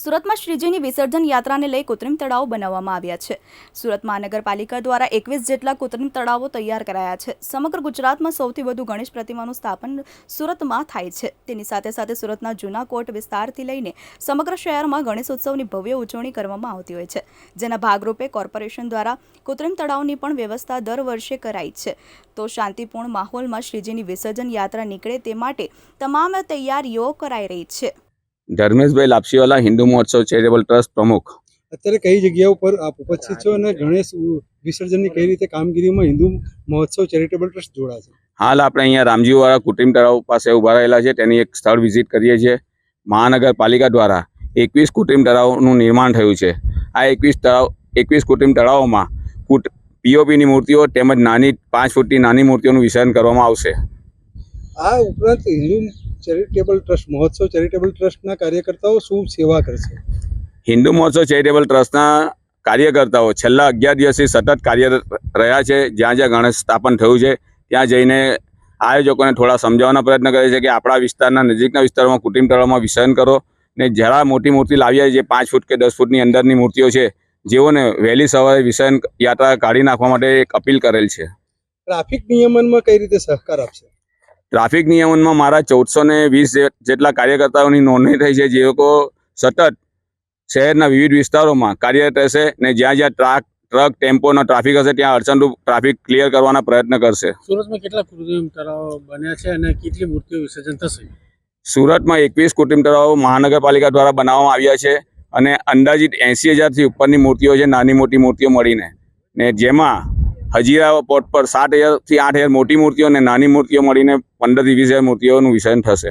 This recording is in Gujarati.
સુરતમાં શ્રીજીની વિસર્જન યાત્રાને લઈ કૃત્રિમ તળાવો બનાવવામાં આવ્યા છે. સુરત મહાનગરપાલિકા દ્વારા એકવીસ જેટલા કૃત્રિમ તળાવો તૈયાર કરાયા છે. સમગ્ર ગુજરાતમાં સૌથી વધુ ગણેશ પ્રતિમાનું સ્થાપન સુરતમાં થાય છે. તેની સાથે સાથે સુરતના જૂના કોટ વિસ્તારથી લઈને સમગ્ર શહેરમાં ગણેશ ઉત્સવની ભવ્ય ઉજવણી કરવામાં આવતી હોય છે. જેના ભાગરૂપે કોર્પોરેશન દ્વારા કૃત્રિમ તળાવની પણ વ્યવસ્થા દર વર્ષે કરાઈ છે. તો શાંતિપૂર્ણ માહોલમાં શ્રીજીની વિસર્જન યાત્રા નીકળે તે માટે તમામ તૈયારીઓ કરાઈ રહી છે. ધર્મેશભાઈ લાપસીવાલા હિન્દુ મહોત્સવ ચેરિટેબલ ટ્રસ્ટ પ્રમુખ. અત્યારે કઈ જગ્યાઓ પર આપ ઉપસ્થિત છો અને ગણેશ વિસર્જનની કઈ રીતે કામગીરીમાં હિન્દુ મહોત્સવ ચેરિટેબલ ટ્રસ્ટ જોડાશે હાલ આપણે અહીંયા રામજીવાળા કૃત્રિમ તળાવ પાસે ઊભા રહેલા છે. તેની એક સ્થળ વિઝિટ કરીએ છીએ. મહાનગરપાલિકા દ્વારા એકવીસ કૃત્રિમ તળાવનું નિર્માણ થયું છે. આ એકવીસ તળાવ એકવીસ કુટુંબ તળાવોમાં કુટ પીઓપીની મૂર્તિઓ તેમજ નાની પાંચ ફૂટની નાની મૂર્તિઓનું વિસર્જન કરવામાં આવશે. આ ઉપરાંત હિન્દુ ચેરિટેબલ ટ્રસ્ટ મહોત્સવ ચેરિટેબલ ટ્રસ્ટના કાર્યકર્તાઓ શું સેવા કરશે? હિન્દુ મહોત્સવ ચેરિટેબલ ટ્રસ્ટના કાર્યકર્તાઓ છેલ્લા અગિયાર દિવસથી સતત કાર્યરત રહ્યા છે. જ્યાં જ્યાં ગણેશ સ્થાપન થયું છે ત્યાં જઈને આયોજકોને થોડા સમજાવવાનો પ્રયત્ન કરે છે કે આપણા વિસ્તારના નજીકના વિસ્તારોમાં કુટુંબ તળાવમાં વિસર્જન કરો ને જરા મોટી મૂર્તિ લાવીએ જે પાંચ ફૂટ કે દસ ફૂટની અંદરની મૂર્તિઓ છે જેઓને વહેલી સવારે વિસર્જન યાત્રા કાઢી નાખવા માટે એક અપીલ કરેલ છે. ટ્રાફિક નિયમનમાં કઈ રીતે સહકાર આપશે? ટ્રાફિક નિયમનમાં મારા ચૌદસો ને વીસ જેટલા કાર્યકર્તાઓની નોંધણી થઈ છે જે લોકો સતત શહેરના વિવિધ વિસ્તારોમાં કાર્યરત રહેશે ને જ્યાં જ્યાં ટ્રાક ટ્રક ટેમ્પોનો ટ્રાફિક હશે ત્યાં અડચણરૂપ ટ્રાફિક ક્લિયર કરવાના પ્રયત્ન કરશે. સુરતમાં કેટલા કૃત્રિમ તળાવો બન્યા છે અને કેટલી મૂર્તિઓ વિસર્જન થશે? સુરતમાં એકવીસ કુટુંબ તળાવો મહાનગરપાલિકા દ્વારા બનાવવામાં આવ્યા છે અને અંદાજિત એંસી હજારથી ઉપરની મૂર્તિઓ છે નાની મોટી મૂર્તિઓ મળીને. ને જેમાં હજીરા પોર્ટ પર સાત હજારથી આઠ હજાર મોટી મૂર્તિઓ અને નાની મૂર્તિઓ મળીને પંદરથી વીસ હજાર મૂર્તિઓનું વિસર્જન થશે.